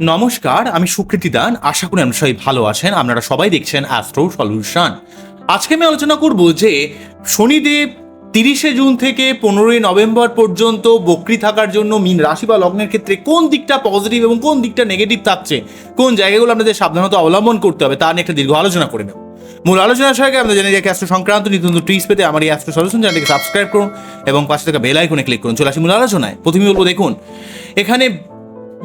নমস্কার, আমি সুকৃতি দান। আশা করি আপনারা সবাই ভালো আছেন। আপনারা সবাই দেখছেন অ্যাস্ট্রো সলিউশন আজকে আমি আলোচনা করব যে শনিদেব তিরিশে জুন থেকে পনেরোই নভেম্বর পর্যন্ত বকরি থাকার জন্য মিন রাশি বা লগ্নের ক্ষেত্রে কোন দিকটা পজিটিভ এবং কোন দিকটা নেগেটিভ থাকছে, কোন জায়গাগুলো আপনাদের সাবধানতা অবলম্বন করতে হবে, তা নিয়ে একটা দীর্ঘ আলোচনা করে নেব। মূল আলোচনার সঙ্গে আমরা জানি যে অ্যাস্ট্রো সংক্রান্ত নিত্য নতুন টিপস পেতে আমার এই অ্যাস্ট্রো সলিউশন চ্যানেলকে সাবস্ক্রাইব করুন এবং পাশে থাকা বেল আইকনে ক্লিক করুন। চলে আসি মূল আলোচনায়। প্রথমে বলব দেখুন, এখানে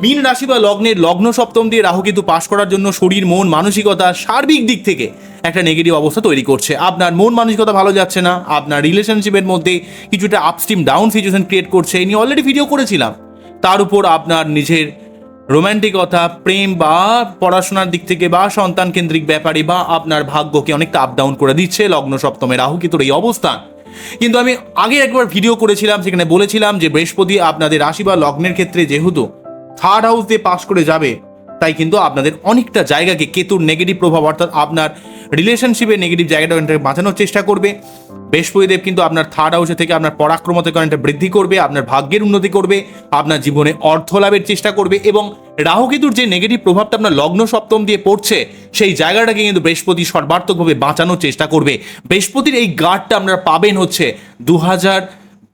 মীন রাশি বা লগ্নের লগ্ন সপ্তম দিয়ে রাহু কিন্তু পাশ করার জন্য শরীর, মন, মানসিকতা সার্বিক দিক থেকে একটা নেগেটিভ অবস্থা তৈরি করছে। আপনার মন মানসিকতা ভালো যাচ্ছে না, আপনার রিলেশনশিপের মধ্যে কিছুটা আপস্ট্রিম ডাউন সিচুয়েশন ক্রিয়েট করছে এই নিয়ে অলরেডি ভিডিও করেছিলাম। তার উপর আপনার নিজের রোম্যান্টিকতা প্রেম বা পড়াশোনার দিক থেকে বা সন্তান কেন্দ্রিক ব্যাপারে বা আপনার ভাগ্যকে অনেকটা আপ ডাউন করে দিচ্ছে লগ্ন সপ্তমে রাহু কিন্তু এই অবস্থান। কিন্তু আমি আগে একবার ভিডিও করেছিলাম, সেখানে বলেছিলাম যে বৃহস্পতি আপনাদের রাশি বা লগ্নের ক্ষেত্রে যেহেতু থার্ড হাউস দিয়ে পাস করে যাবে। তাই কিন্তু আপনাদের অনেকটা জায়গাকে কেতুর নেগেটিভ প্রভাব অর্থাৎ আপনার রিলেশনশিপের নেগেটিভ জায়গাটা বাঁচানোর চেষ্টা করবে। বৃহস্পতিদেব কিন্তু আপনার থার্ড হাউসে থেকে আপনার পরাক্রমতাকে অনেকটা বৃদ্ধি করবে, আপনার ভাগ্যের উন্নতি করবে, আপনার জীবনে অর্থ লাভের চেষ্টা করবে এবং রাহু কেতুর যে নেগেটিভ প্রভাবটা আপনার লগ্ন সপ্তম দিয়ে পড়ছে, সেই জায়গাটাকে কিন্তু বৃহস্পতি সর্বার্থকভাবে বাঁচানোর চেষ্টা করবে। বৃহস্পতির এই গার্ডটা আপনারা পাবেন হচ্ছে দু হাজার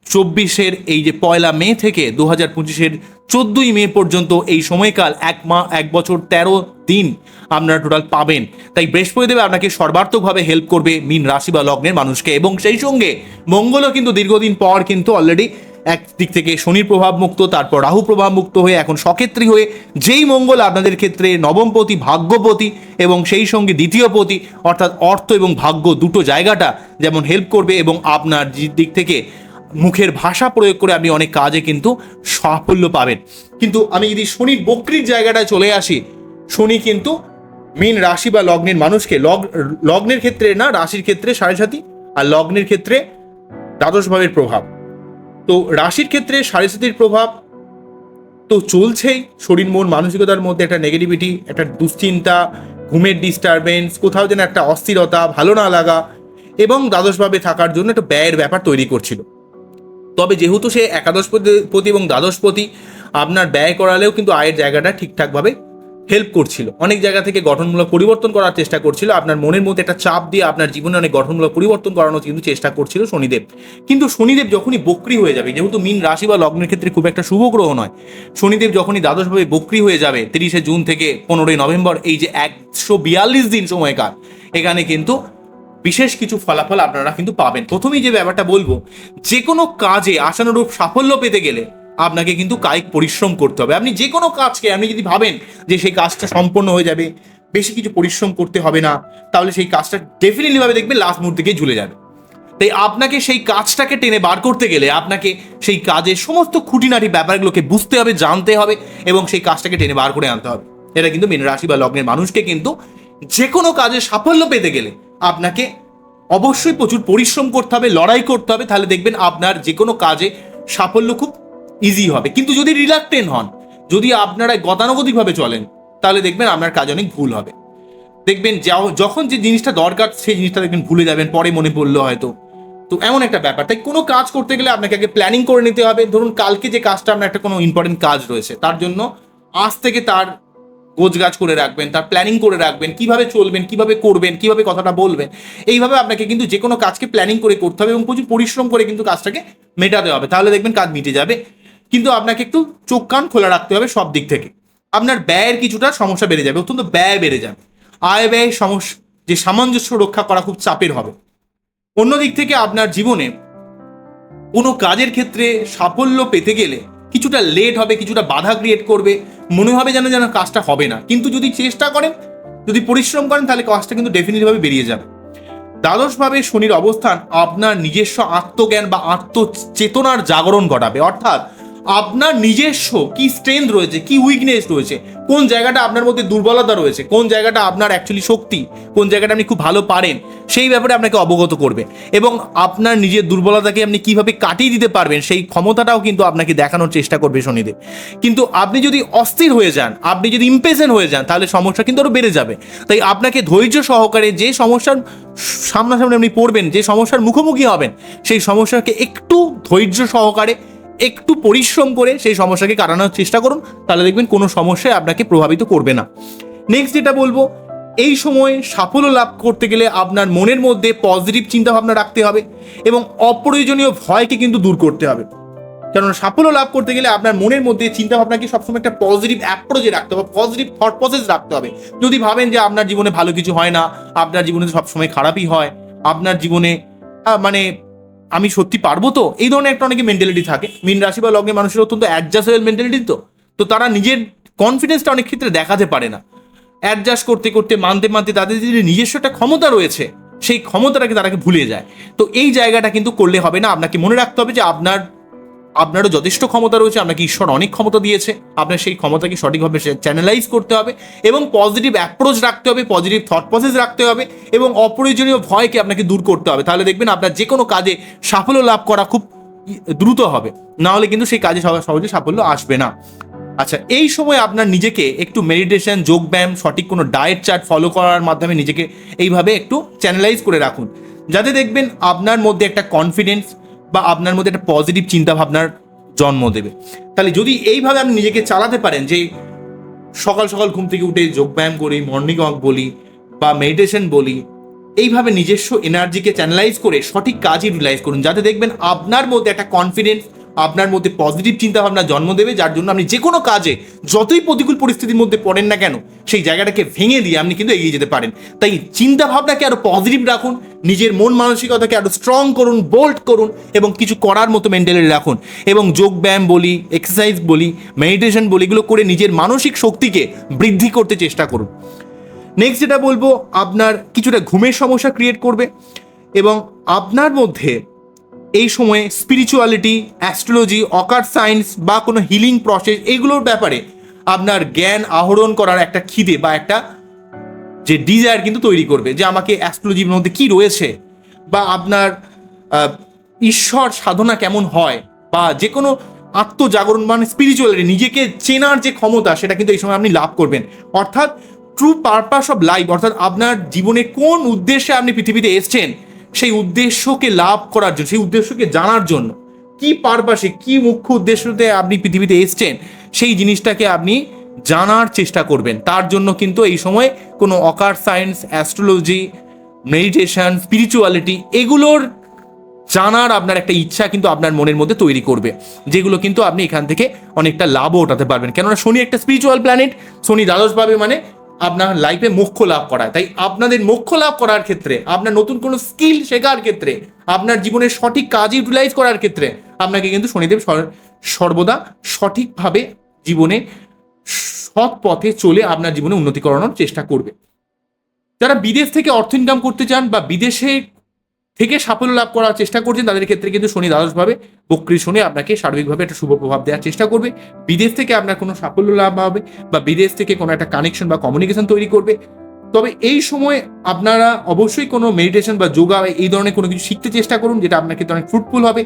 চব্বিশের এই যে পয়লা মে থেকে দু হাজার পঁচিশের চোদ্দই মে পর্যন্ত এই সময়কাল এক মা, এক বছর তেরো দিন আপনারা টোটাল পাবেন। তাই বৃহস্পতিদেব আপনাকে সর্বার্থকভাবে হেল্প করবে মিন রাশি বা লগ্নের মানুষকে এবং সেই সঙ্গে মঙ্গলও কিন্তু দীর্ঘদিন পর কিন্তু অলরেডি এক দিক থেকে শনির প্রভাব মুক্ত তারপর রাহু প্রভাব মুক্ত হয়ে এখন সক্ষেত্রী হয়ে যেই মঙ্গল আপনাদের ক্ষেত্রে নবমপতি ভাগ্যপতি এবং সেই সঙ্গে দ্বিতীয় পতি, অর্থাৎ অর্থ এবং ভাগ্য দুটো জায়গাটা যেমন হেল্প করবে এবং আপনার দিক থেকে মুখের ভাষা প্রয়োগ করে আপনি অনেক কাজে কিন্তু সাফল্য পাবেন। কিন্তু আমি যদি শনির বক্রির জায়গাটায় চলে আসি, শনি কিন্তু মীন রাশি বা লগ্নের মানুষকে, লগ, লগ্নের ক্ষেত্রে না, রাশির ক্ষেত্রে সাড়ে সাথী আর লগ্নের ক্ষেত্রে দ্বাদশ ভাবের প্রভাব। তো রাশির ক্ষেত্রে সাড়ে সাতির প্রভাব তো চলছেই। শরীর মন মানসিকতার মধ্যে একটা নেগেটিভিটি একটা দুশ্চিন্তা, ঘুমের ডিস্টারবেন্স কোথাও যেন একটা অস্থিরতা, ভালো না লাগা এবং দ্বাদশভাবে থাকার জন্য একটা ব্যয়ের ব্যাপার তৈরি করছিল। তবে যেহেতু সে একাদশ একাদশপতি এবং দ্বাদশপতি আপনার ব্যয় করালেও কিন্তু আয়ের জায়গাটা ঠিকঠাকভাবে হেল্প করছিল। অনেক জায়গা থেকে গঠনমূলক পরিবর্তন করার চেষ্টা করছিল। আপনার মনের মধ্যে একটা চাপ দিয়ে আপনার জীবনে অনেক গঠনমূলক পরিবর্তন করানোর কিন্তু চেষ্টা করছিল শনিদেব। কিন্তু শনিদেব যখনই বক্রি হয়ে যাবে, যেহেতু মিন রাশি বা লগ্নের ক্ষেত্রে খুব একটা শুভ গ্রহ নয়, শনিদেব যখনই দ্বাদশভাবে বক্রি হয়ে যাবে, তিরিশে জুন থেকে পনেরোই নভেম্বর, এই যে একশো বিয়াল্লিশ দিন সময়কার এখানে কিন্তু বিশেষ কিছু ফলাফল আপনারা কিন্তু পাবেন। প্রথমেই যে ব্যাপারটা বলব যে কোনো কাজে আশানুরূপ সাফল্য পেতে গেলে আপনাকে কিন্তু কায়িক পরিশ্রম করতে হবে। আপনি যে কোনো কাজকে, আপনি যদি ভাবেন যে সেই কাজটা সম্পন্ন হয়ে যাবে, বেশি কিছু পরিশ্রম করতে হবে না, তাহলে সেই কাজটা ডেফিনেটলি ভাবে দেখবে লাস্ট মুহূর্তে গিয়ে ঝুলে যাবে। তাই আপনাকে সেই কাজটাকে টেনে বার করতে গেলে আপনাকে সেই কাজের সমস্ত খুঁটিনাটি ব্যাপারগুলোকে বুঝতে হবে, জানতে হবে এবং সেই কাজটাকে টেনে বার করে আনতে হবে। এটা কিন্তু মীন রাশি বা লগ্নের মানুষকে কিন্তু যে কোনো কাজে সাফল্য পেতে গেলে আপনাকে অবশ্যই প্রচুর পরিশ্রম করতে হবে, লড়াই করতে হবে, তাহলে দেখবেন আপনার যে কোনো কাজে সাফল্য খুব ইজি হবে। কিন্তু যদি রিলাক্টেন্ট হন, যদি আপনারা গতানুগতিকভাবে চলেন, তাহলে দেখবেন আপনার কাজ অনেক ভুল হবে। দেখবেন যখন যে জিনিসটা দরকার, সেই জিনিসটা দেখবেন ভুলে যাবেন, পরে মনে পড়ল হয়তো। তো এমন একটা ব্যাপার। তাই কোনো কাজ করতে গেলে আপনাকে আগে প্ল্যানিং করে নিতে হবে। ধরুন, কালকে যে কাজটা আপনার একটা কোনো ইম্পর্টেন্ট কাজ রয়েছে, তার জন্য আজ থেকে তার গোছগাছ করে রাখবেন, তার প্ল্যানিং করে রাখবেন, কীভাবে চলবেন, কীভাবে করবেন, কীভাবে কথাটা বলবেন, এইভাবে আপনাকে কিন্তু যে কোনো কাজকে প্ল্যানিং করে করতে হবে এবং প্রচুর পরিশ্রম করে কিন্তু কাজটাকে মেটাতে হবে। তাহলে দেখবেন কাজ মিটে যাবে। কিন্তু আপনাকে একটু চোখ কান খোলা রাখতে হবে সব দিক থেকে। আপনার ব্যয়ের কিছুটা সমস্যা বেড়ে যাবে, অত্যন্ত ব্যয় বেড়ে যাবে। আয় ব্যয় সমস্যা যে সামঞ্জস্য রক্ষা করা খুব চাপের হবে। অন্য দিক থেকে আপনার জীবনে কোনো কাজের ক্ষেত্রে সাফল্য পেতে গেলে কিছুটা লেট হবে, কিছুটা বাধা ক্রিয়েট করবে। মনে হবে যেন যেন কাজটা হবে না। কিন্তু যদি চেষ্টা করেন, যদি পরিশ্রম করেন, তাহলে কাজটা কিন্তু ডেফিনেটভাবে বেরিয়ে যাবে। দ্বাদশভাবে শনির অবস্থান আপনার নিজস্ব আত্মজ্ঞান বা আত্মচেতনার জাগরণ ঘটাবে। অর্থাৎ আপনার নিজস্ব কি স্ট্রেংথ রয়েছে, কি উইকনেস রয়েছে, কোন জায়গাটা আপনার মধ্যে দুর্বলতা রয়েছে, কোন জায়গাটা আপনার অ্যাকচুয়ালি শক্তি, কোন জায়গাটা আপনি খুব ভালো পারেন, সেই ব্যাপারে আপনাকে অবগত করবে। এবং আপনার নিজের দুর্বলতাকে আপনি কীভাবে কাটিয়ে দিতে পারবেন, সেই ক্ষমতাটাও কিন্তু আপনাকে দেখানোর চেষ্টা করবে শনিদেব। কিন্তু আপনি যদি অস্থির হয়ে যান, আপনি যদি ইম্পেশেন্ট হয়ে যান, তাহলে সমস্যা কিন্তু আরও বেড়ে যাবে। তাই আপনাকে ধৈর্য সহকারে যে সমস্যার সামনাসামনি আপনি পড়বেন, যে সমস্যার মুখোমুখি হবেন, সেই সমস্যাকে একটু ধৈর্য সহকারে একটু পরিশ্রম করে সেই সমস্যাকে কাটানোর চেষ্টা করুন, তাহলে দেখবেন কোনো সমস্যায় আপনাকে প্রভাবিত করবে না। নেক্সট যেটা বলব, এই সময় সাফল্য লাভ করতে গেলে আপনার মনের মধ্যে পজিটিভ চিন্তাভাবনা রাখতে হবে এবং অপ্রয়োজনীয় ভয়কে কিন্তু দূর করতে হবে। কারণ সাফল্য লাভ করতে গেলে আপনার মনের মধ্যে চিন্তা ভাবনাকে সবসময় একটা পজিটিভ অ্যাপ্রোচে রাখতে হবে পজিটিভ থট প্রসেস রাখতে হবে। যদি ভাবেন যে আপনার জীবনে ভালো কিছু হয় না, আপনার জীবনে সবসময় খারাপই হয়, আপনার জীবনে মানে আমি সত্যি পারব তো? এই ধরনের একটা অনেকে মেন্টালিটি থাকে। মিন রাশি বা লগ্নে মানুষের অত্যন্ত অ্যাডজাস্টেবল মেন্টালিটি তো। তো তারা নিজের কনফিডেন্সটা অনেক ক্ষেত্রে দেখাতে পারে না। অ্যাডজাস্ট করতে করতে, মানতে মানতে তাদের যে নিজস্ব একটা ক্ষমতা রয়েছে, সেই ক্ষমতাটাকে তারাকে ভুলে যায়। তো এই জায়গাটা কিন্তু করলে হবে না। আপনাকে মনে রাখতে হবে যে আপনার আপনারও যথেষ্ট ক্ষমতা রয়েছে, আপনাকে ঈশ্বর অনেক ক্ষমতা দিয়েছে, আপনার সেই ক্ষমতাকে সঠিকভাবে চ্যানেলাইজ করতে হবে এবং পজিটিভ অ্যাপ্রোচ রাখতে হবে পজিটিভ থট প্রসেস রাখতে হবে এবং অপ্রয়োজনীয় ভয়কে আপনাকে দূর করতে হবে। তাহলে দেখবেন আপনার যে কোনো কাজে সাফল্য লাভ করা খুব দ্রুত হবে, না হলে কিন্তু সেই কাজে সহ- সহজে সাফল্য আসবে না। আচ্ছা এই সময় আপনার নিজেকে একটু মেডিটেশন যোগব্যায়াম সঠিক কোনো ডায়েট চার্ট ফলো করার মাধ্যমে নিজেকে এইভাবে একটু চ্যানেলাইজ করে রাখুন। যাতে দেখবেন আপনার মধ্যে একটা কনফিডেন্স বা আপনার মধ্যে একটা পজিটিভ চিন্তা ভাবনার জন্ম দেবে। তাহলে যদি এইভাবে আপনি নিজেকে চালাতে পারেন, যে সকাল সকাল ঘুম থেকে উঠে যোগব্যায়াম করি মর্নিং ওয়াক বলি বা মেডিটেশন বলি, এইভাবে নিজস্ব এনার্জিকে চ্যানেলাইজ করে সঠিক কাজই রিলাইজ করুন। যাতে দেখবেন আপনার মধ্যে একটা কনফিডেন্স আপনার মধ্যে পজিটিভ চিন্তা ভাবনা জন্ম দেবে, যার জন্য আপনি যে কোনো কাজে যতই প্রতিকূল পরিস্থিতির মধ্যে পড়েন না কেন, সেই জায়গাটাকে ভেঙে দিয়ে আপনি কিন্তু এগিয়ে যেতে পারেন। তাই চিন্তা ভাবনাকে আরও পজিটিভ রাখুন, নিজের মন মানসিকতাকে আরও স্ট্রং করুন বোল্ড করুন, এবং কিছু করার মতো মেন্টালি রাখুন। এবং যোগ ব্যায়াম বলি এক্সারসাইজ বলি মেডিটেশন বলি, এগুলো করে নিজের মানসিক শক্তিকে বৃদ্ধি করতে চেষ্টা করুন। নেক্সট যেটা বলব, আপনার কিছুটা ঘুমের সমস্যা ক্রিয়েট করবে, এবং আপনার মধ্যে এই সময়ে স্পিরিচুয়ালিটি অ্যাস্ট্রোলজি অকার সায়েন্স বা কোনো হিলিং প্রসেস এইগুলোর ব্যাপারে আপনার জ্ঞান আহরণ করার একটা খিদে বা একটা যে ডিজায়ার কিন্তু তৈরি করবে যে আমাকে অ্যাস্ট্রোলজির মধ্যে কি রয়েছে বা আপনার ঈশ্বর সাধনা কেমন হয় বা যে কোনো আত্মজাগরণ মানে স্পিরিচুয়ালিটি নিজেকে চেনার যে ক্ষমতা সেটা কিন্তু এই সময় আপনি লাভ করবেন। অর্থাৎ ট্রু পারপাস অফ লাইফ অর্থাৎ আপনার জীবনে কোন উদ্দেশ্যে আপনি পৃথিবীতে এসছেন সেই উদ্দেশ্যকে লাভ করার জন্য, সেই উদ্দেশ্যকে জানার জন্য কি পারপাসে, কি মুখ্য উদ্দেশ্যতে আপনি পৃথিবীতে এসছেন, সেই জিনিসটাকে আপনি জানার চেষ্টা করবেন। তার জন্য কিন্তু এই সময় কোনো occult science, astrology, meditation, spirituality এগুলোর জানার আপনার একটা ইচ্ছা কিন্তু আপনার মনের মধ্যে তৈরি করবে, যেগুলো কিন্তু আপনি এখান থেকে অনেকটা লাভও ওঠাতে পারবেন। কেননা শনি একটা স্পিরিচুয়াল প্ল্যানেট শনি দ্বাদশভাবে মানে আপনার লাইফে মোক্ষ লাভ করায়। তাই আপনাদের মোক্ষ লাভ করার ক্ষেত্রে, আপনার নতুন কোনো স্কিল শেখার ক্ষেত্রে, আপনার জীবনের সঠিক কাজ ইউটিলাইজ করার ক্ষেত্রে, আপনাকে কিন্তু শনিদেব সর্বদা সঠিকভাবে জীবনে সৎ পথে চলে আপনার জীবনে উন্নতি করানোর চেষ্টা করবে। যারা বিদেশ থেকে অর্থ ইনকাম করতে চান বা বিদেশে থেকে সাফল্য লাভ করার চেষ্টা করছেন, তাদের ক্ষেত্রে কিন্তু শনি দ্বাদশভাবে, বক্রি শনি আপনাকে সার্বিকভাবে একটা শুভ প্রভাব দেওয়ার চেষ্টা করবে। বিদেশ থেকে আপনার কোনো সাফল্য লাভ হবে বা বিদেশ থেকে কোনো একটা কানেকশন বা কমিউনিকেশন তৈরি করবে। তবে এই সময় আপনারা অবশ্যই কোনো মেডিটেশন বা যোগা এই ধরনের কোনো কিছু শিখতে চেষ্টা করুন, যেটা আপনার ক্ষেত্রে অনেক ফ্রুটফুল হবে।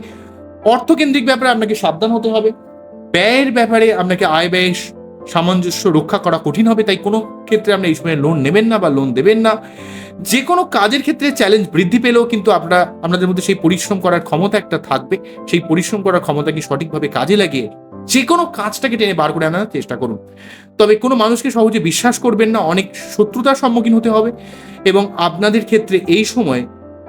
অর্থকেন্দ্রিক ব্যাপারে আপনাকে সাবধান হতে হবে। ব্যয়ের ব্যাপারে আপনাকে আয় ব্যয় সামঞ্জস্য রক্ষা করা কঠিন হবে, তাই কোনো ক্ষেত্রে আপনি এই সময় লোন নেবেন না বা লোন দেবেন না। যে কোনো কাজের ক্ষেত্রে চ্যালেঞ্জ বৃদ্ধি পেলেও কিন্তু আপনারা, আপনাদের মধ্যে সেই পরিশ্রম করার ক্ষমতা একটা থাকবে। সেই পরিশ্রম করার ক্ষমতাকে সঠিকভাবে কাজে লাগিয়ে যে কোনো কাজটাকে টেনে বার করে আনার চেষ্টা করুন। তবে কোনো মানুষকে সহজে বিশ্বাস করবেন না, অনেক শত্রুতার সম্মুখীন হতে হবে এবং আপনাদের ক্ষেত্রে এই সময়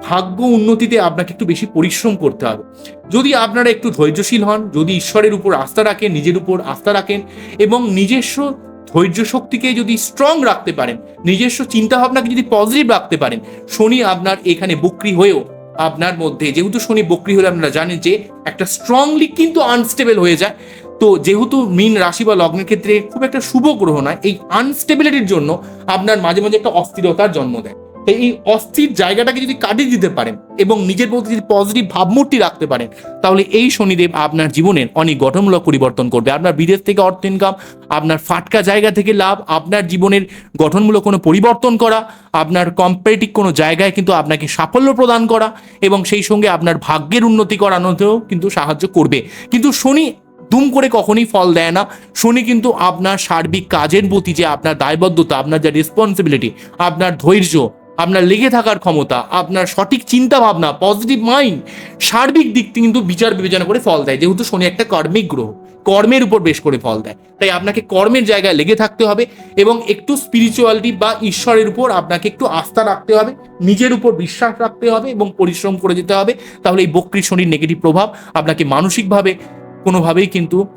ভাগ্য উন্নতিতে আপনাকে একটু বেশি পরিশ্রম করতে হবে। যদি আপনারা একটু ধৈর্যশীল হন, যদি ঈশ্বরের উপর আস্থা রাখেন, নিজের উপর আস্থা রাখেন এবং নিজস্ব ধৈর্য শক্তিকে যদি স্ট্রং রাখতে পারেন, নিজস্ব চিন্তা ভাবনাকে যদি পজিটিভ রাখতে পারেন, শনি আপনার এখানে বক্রি হয়েও আপনার মধ্যে, যেহেতু শনি বক্রি হলে আপনারা জানেন যে একটা স্ট্রংলি কিন্তু আনস্টেবল হয়ে যায়। তো যেহেতু মিন রাশি বা লগ্নের ক্ষেত্রে খুব একটা শুভ গ্রহ নয়, এই আনস্টেবিলিটির জন্য আপনার মাঝে মাঝে একটা অস্থিরতার জন্ম দেয়। এই অস্থির জায়গাটাকে যদি কাটিয়ে দিতে পারেন এবং নিজের মধ্যে যদি পজিটিভ ভাবমূর্তি রাখতে পারেন, তাহলে এই শনিদেব আপনার জীবনের অনেক গঠনমূলক পরিবর্তন করবে। আপনার বিদেশ থেকে অর্থ ইনকাম আপনার ফাটকা জায়গা থেকে লাভ, আপনার জীবনের গঠনমূলক কোনো পরিবর্তন করা, আপনার কম্পারেটিভ কোনো জায়গায় কিন্তু আপনাকে সাফল্য প্রদান করা এবং সেই সঙ্গে আপনার ভাগ্যের উন্নতি করানোতেও কিন্তু সাহায্য করবে। কিন্তু শনি দুম করে কখনই ফল দেয় না। শনি কিন্তু আপনার সার্বিক কাজের প্রতি যে আপনার দায়বদ্ধতা, আপনার যে রেসপন্সিবিলিটি আপনার ধৈর্য আপনার লেগে থাকার ক্ষমতা, আপনার সঠিক চিন্তা ভাবনা পজিটিভ মাইন্ড সার্বিক দিক থেকে কিন্তু বিচার বিবেচনা করে ফল দেয়। যেহেতু শনি একটা কর্মিক গ্রহ, কর্মের উপর বেশ করে ফল দেয়। তাই আপনাকে কর্মের জায়গায় লেগে থাকতে হবে এবং একটু স্পিরিচুয়ালিটি বা ঈশ্বরের উপর আপনাকে একটু আস্থা রাখতে হবে, নিজের উপর বিশ্বাস রাখতে হবে এবং পরিশ্রম করে যেতে হবে। তাহলে এই বক্রী শনির নেগেটিভ প্রভাব আপনাকে মানসিকভাবে কোনোভাবেই কিন্তু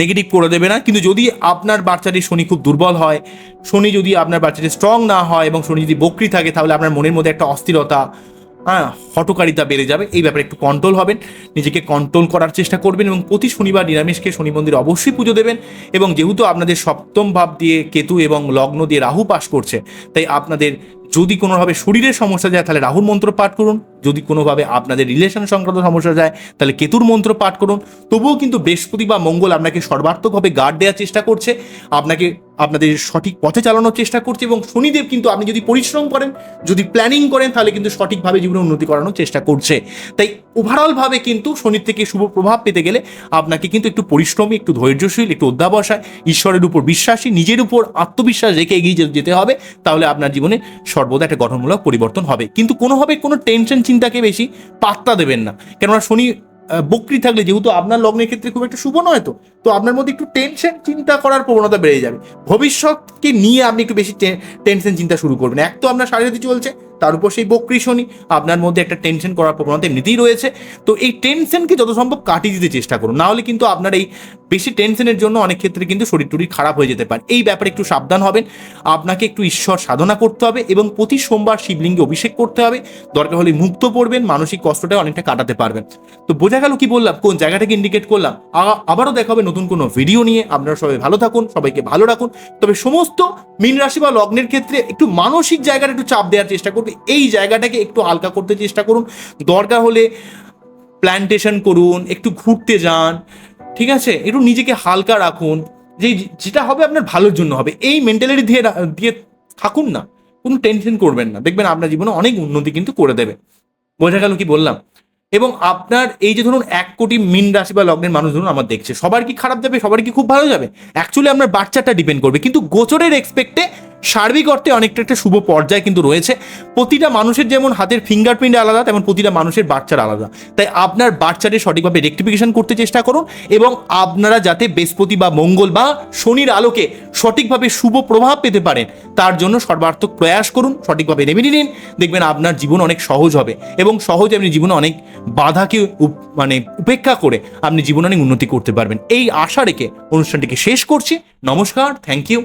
নেগেটিভ করে দেবে না। কিন্তু যদি আপনার বাচ্চাটি শনি খুব দুর্বল হয়, শনি যদি আপনার বাচ্চাটি স্ট্রং না হয় এবং শনি যদি বকরি থাকে, তাহলে আপনার মনের মধ্যে একটা অস্থিরতা হ্যাঁ হটকারিতা বেড়ে যাবে। এই ব্যাপারে একটু কন্ট্রোল হবেন, নিজেকে কন্ট্রোল করার চেষ্টা করবেন এবং প্রতি শনিবার নিরামিষকে শনি মন্দিরে অবশ্যই পুজো দেবেন এবং যেহেতু আপনাদের সপ্তম ভাব দিয়ে কেতু এবং লগ্ন দিয়ে রাহু পাশ করছে, তাই আপনাদের যদি কোনোভাবে শরীরের সমস্যা যায়, তাহলে রাহুর মন্ত্র পাঠ করুন। যদি কোনোভাবে আপনাদের রিলেশন সংক্রান্ত সমস্যা যায়, তাহলে কেতুর মন্ত্র পাঠ করুন। তবুও কিন্তু বৃহস্পতি বা মঙ্গল আপনাকে সর্বার্থকভাবে গার্ড দেওয়ার চেষ্টা করছে, আপনাকে আপনাদের সঠিক পথে চালানোর চেষ্টা করছে এবং শনিদেব কিন্তু আপনি যদি পরিশ্রম করেন, যদি প্ল্যানিং করেন, তাহলে কিন্তু সঠিকভাবে জীবনে উন্নতি করানোর চেষ্টা করছে। তাই ওভারঅলভাবে কিন্তু শনির থেকে শুভ প্রভাব পেতে গেলে আপনাকে কিন্তু একটু পরিশ্রমী, একটু ধৈর্যশীল, একটু অধ্যাবসায়, ঈশ্বরের উপর বিশ্বাসী, নিজের উপর আত্মবিশ্বাস রেখে এগিয়ে যেতে হবে, তাহলে আপনার জীবনে সর্বদা একটা গঠনমূলক পরিবর্তন হবে। কিন্তু কোনোভাবে কোনো টেনশন, চিন্তাকে বেশি পাত্তা দেবেন না। কেননা শনি বকরি থাকলে, যেহেতু আপনার লগ্নের ক্ষেত্রে খুব একটা শুভ নয় তো তো আপনার মধ্যে একটু টেনশন, চিন্তা করার প্রবণতা বেড়ে যাবে। ভবিষ্যৎকে নিয়ে আপনি একটু বেশি টেনশন, চিন্তা শুরু করবেন। এক তো আপনার শারীরিক চলছে তার উপর সেই বকরি শনি, আপনার মধ্যে একটা টেনশন করার প্রবণতা এমনিতেই রয়েছে। তো এই টেনশনকে যত সম্ভব কাটিয়ে দিতে চেষ্টা করুন। না হলে কিন্তু আপনার এই বেশি টেনশনের জন্য অনেক ক্ষেত্রে কিন্তু শরীর টরীর খারাপ হয়ে যেতে পারে। এই ব্যাপারে একটু সাবধান হবেন। আপনাকে একটু ঈশ্বর সাধনা করতে হবে এবং প্রতি সোমবার শিবলিঙ্গে অভিষেক করতে হবে। দরকার হলে মুক্ত পড়বেন, মানসিক কষ্টটা অনেকটা কাটাতে পারবেন। তো বোঝা গেল কি বললাম, কোন জায়গাটাকে ইন্ডিকেট করলাম? আবারও দেখা হবে নতুন কোনো ভিডিও নিয়ে। আপনারা সবাই ভালো থাকুন, সবাইকে ভালো রাখুন। তবে সমস্ত মীন রাশি বা লগ্নের ক্ষেত্রে একটু মানসিক জায়গাটা একটু চাপ দেওয়ার চেষ্টা করবে। এই জায়গাটাকে একটু হালকা করতে চেষ্টা করুন। দরকার হলে প্ল্যান্টেশন করুন, একটু ঘুরতে যান, ঠিক আছে? একটু নিজেকে হালকা রাখুন। যে যেটা হবে আপনার ভালোর জন্য হবে। এই মেন্টালিটি দিয়ে দিয়ে থাকুন না। কোনো টেনশন করবেন না। দেখবেন আপনার জীবনে অনেক উন্নতি কিন্তু করে দেবে। বোঝা গেল কি বললাম? এবং আপনার এই যে ধরুন এক কোটি মিন রাশি বা লগ্নের মানুষ ধরুন আমার দেখছে। সবার কি খারাপ যাবে? সবার কি খুব ভালো যাবে? অ্যাকচুয়ালি আপনার বাচ্চাটা ডিপেন্ড করবে। কিন্তু গোচরের এক্সপেক্টে সার্বিক অর্থে অনেকটা একটা শুভ পর্যায় কিন্তু রয়েছে। প্রতিটা মানুষের যেমন হাতের ফিঙ্গারপ্রিন্ট আলাদা, তেমন প্রতিটা মানুষের বাচ্চার আলাদা। তাই আপনার বাচ্চাদের সঠিকভাবে রেক্টিফিকেশন করতে চেষ্টা করুন এবং আপনারা যাতে বৃহস্পতি বা মঙ্গল বা শনির আলোকে সঠিকভাবে শুভ প্রভাব পেতে পারেন, তার জন্য সর্বার্থক প্রয়াস করুন, সঠিকভাবে রেমেডি নিন। দেখবেন আপনার জীবন অনেক সহজ হবে এবং সহজে আপনি জীবনে অনেক বাধাকে মানে উপেক্ষা করে আপনি জীবনে অনেক উন্নতি করতে পারবেন। এই আশা রেখে অনুষ্ঠানটিকে শেষ করছি। নমস্কার থ্যাংক ইউ